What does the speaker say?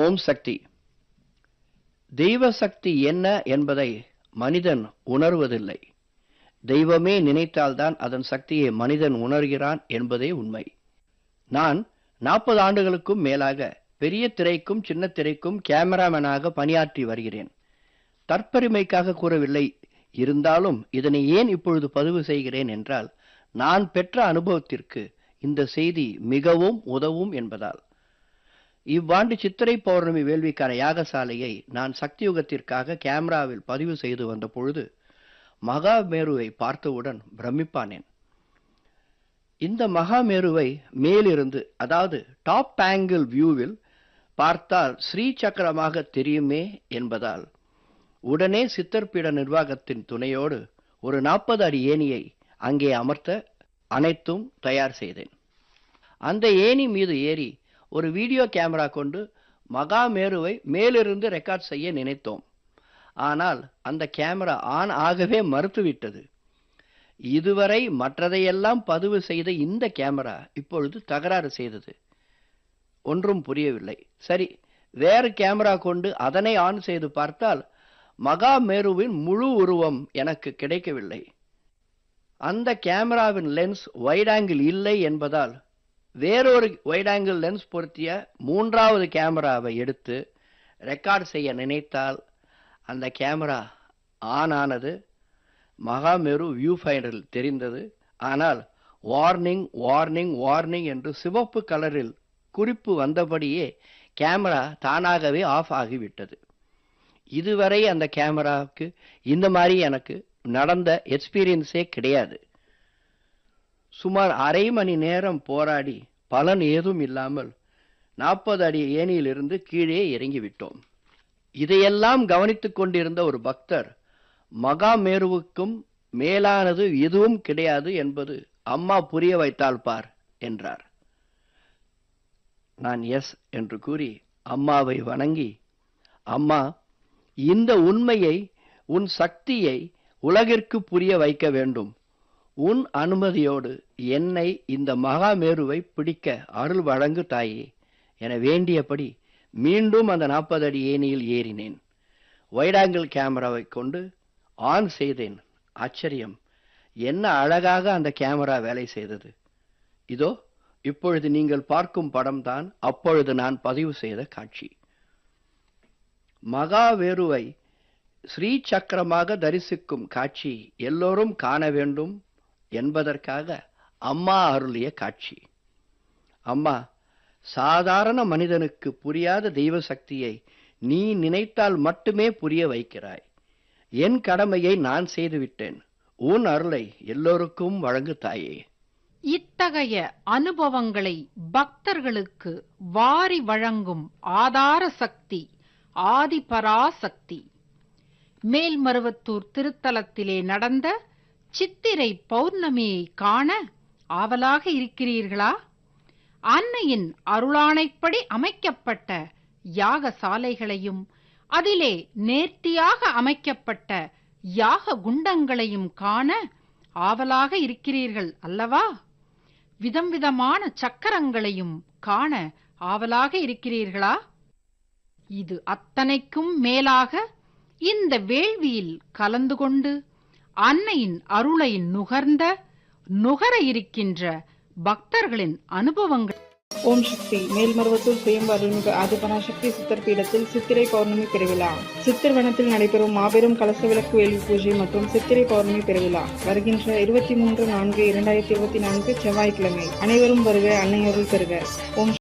ஓம் சக்தி. தெய்வ சக்தி என்ன என்பதை மனிதன் உணர்வதில்லை. தெய்வமே நினைத்தால்தான் அதன் சக்தியை மனிதன் உணர்கிறான் என்பதே உண்மை. நான் நாற்பது ஆண்டுகளுக்கும் மேலாக பெரிய திரைக்கும் சின்ன திரைக்கும் கேமராமேனாக பணியாற்றி வருகிறேன். தற்பெருமைக்காக கூறவில்லை. இருந்தாலும் இதனை ஏன் இப்பொழுது பதிவு செய்கிறேன் என்றால் நான் பெற்ற அனுபவத்திற்கு இந்த செய்தி மிகவும் உதவும் என்பதால். இவ்வாண்டு சித்திரை பௌர்ணமி வேள்விக்கான யாகசாலையை நான் சக்தியுகத்திற்காக கேமராவில் பதிவு செய்து வந்த பொழுது மகாமேருவை பார்த்தவுடன் பிரமிப்பானேன். இந்த மகாமேருவை மேலிருந்து அதாவது டாப் ஆங்கிள் வியூவில் பார்த்தால் ஸ்ரீ சக்கரமாக தெரியுமே என்பதால் உடனே சித்தர்பீட நிர்வாகத்தின் துணையோடு ஒரு நாற்பது அடி ஏணியை அங்கே அமர்த்த அனைத்தும் தயார் செய்தேன். அந்த ஏணி மீது ஏறி ஒரு வீடியோ கேமரா கொண்டு மகாமேருவை மேலிருந்து ரெக்கார்ட் செய்ய நினைத்தோம். ஆனால் அந்த கேமரா ஆன் ஆகவே மறுத்துவிட்டது. இதுவரை மற்றதையெல்லாம் பதிவு செய்த இந்த கேமரா இப்பொழுது தகராறு செய்தது. ஒன்றும் புரியவில்லை. சரி வேறு கேமரா கொண்டு அதனை ஆன் செய்து பார்த்தால் மகாமேருவின் முழு உருவம் எனக்கு கிடைக்கவில்லை. அந்த கேமராவின் லென்ஸ் வைட் ஆங்கிள் இல்லை என்பதால் வேறொரு வைட் ஆங்கிள் லென்ஸ் பொருத்திய மூன்றாவது கேமராவை எடுத்து ரெக்கார்ட் செய்ய நினைத்தால் அந்த கேமரா ஆன் ஆனது மகாமெரு வியூ ஃபைண்டரில் தெரிந்தது. ஆனால் வார்னிங் வார்னிங் வார்னிங் என்று சிவப்பு கலரில் குறிப்பு வந்தபடியே கேமரா தானாகவே ஆஃப் ஆகிவிட்டது. இதுவரை அந்த கேமராவுக்கு இந்த மாதிரி எனக்கு நடந்த எக்ஸ்பீரியன்ஸே கிடையாது. சுமார் அரை மணி நேரம் போராடி பலன் ஏதும் இல்லாமல் நாற்பது அடி ஏணியிலிருந்து கீழே இறங்கிவிட்டோம். இதையெல்லாம் கவனித்துக் கொண்டிருந்த ஒரு பக்தர் மகாமேருவுக்கும் மேலானது எதுவும் கிடையாது என்பது அம்மா புரிய வைத்தால் பார் என்றார். நான் எஸ் என்று கூறி அம்மாவை வணங்கி அம்மா இந்த உண்மையை உன் சக்தியை உலகிற்கு புரிய வைக்க வேண்டும். உன் அனுமதியோடு என்னை இந்த மகாமேருவை பிடிக்க அருள் வழங்கு தாயே. என வேண்டியபடி மீண்டும் அந்த நாற்பது அடி ஏணியில் ஏறினேன். வைடாங்கிள் கேமராவை கொண்டு ஆன் செய்தேன். ஆச்சரியம். என்ன அழகாக அந்த கேமரா வேலை செய்தது. இதோ இப்பொழுது நீங்கள் பார்க்கும் படம்தான் அப்பொழுது நான் பதிவு செய்த காட்சி. மகாவேருவை ஸ்ரீ சக்கரமாக தரிசிக்கும் காட்சி எல்லோரும் காண வேண்டும். என்பதற்காக அம்மா அருளிய காட்சி. அம்மா சாதாரண மனிதனுக்கு புரியாத தெய்வ சக்தியை நீ நினைத்தால் மட்டுமே புரிய வைக்கிறாய். என் கடமையை நான் செய்துவிட்டேன். உன் அருளை எல்லோருக்கும் வழங்கு தாயே. இத்தகைய அனுபவங்களை பக்தர்களுக்கு வாரி வழங்கும் ஆதார சக்தி ஆதிபராசக்தி. மேல்மருவத்தூர் திருத்தலத்திலே நடந்த சித்திரை பௌர்ணமியை காண ஆவலாக இருக்கிறீர்களா? அன்னையின் அருளானைப்படி அமைக்கப்பட்ட யாகசாலைகளையும் அதிலே நேர்த்தியாக அமைக்கப்பட்ட யாக குண்டங்களையும் காண ஆவலாக இருக்கிறீர்கள் அல்லவா? விதம் விதமான சக்கரங்களையும் காண ஆவலாக இருக்கிறீர்களா? இது அத்தனைக்கும் மேலாக இந்த வேள்வியில் கலந்து கொண்டு அன்னையின் அருளை நுகர்ந்த நுகர இருக்கின்ற பக்தர்களின் அனுபவங்கள். ஓம் சக்தி. மேல்மருவத்தூர் சுயம்பு அருள்மிகு ஆதிபராசக்தி சித்தர் பீடத்தில் சித்திரை பௌர்ணமி பெருவிழா. சித்தர் வனத்தில் நடைபெறும் மாபெரும் கலச விளக்கு வேள்வி பூஜை மற்றும் சித்திரை பௌர்ணமி பெருவிழா. வருகின்ற இருபத்தி மூன்று நான்கு இரண்டாயிரத்தி இருபத்தி நான்கு செவ்வாய்க்கிழமை. அனைவரும் வருக அன்னை அருள் பெறுக. ஓம்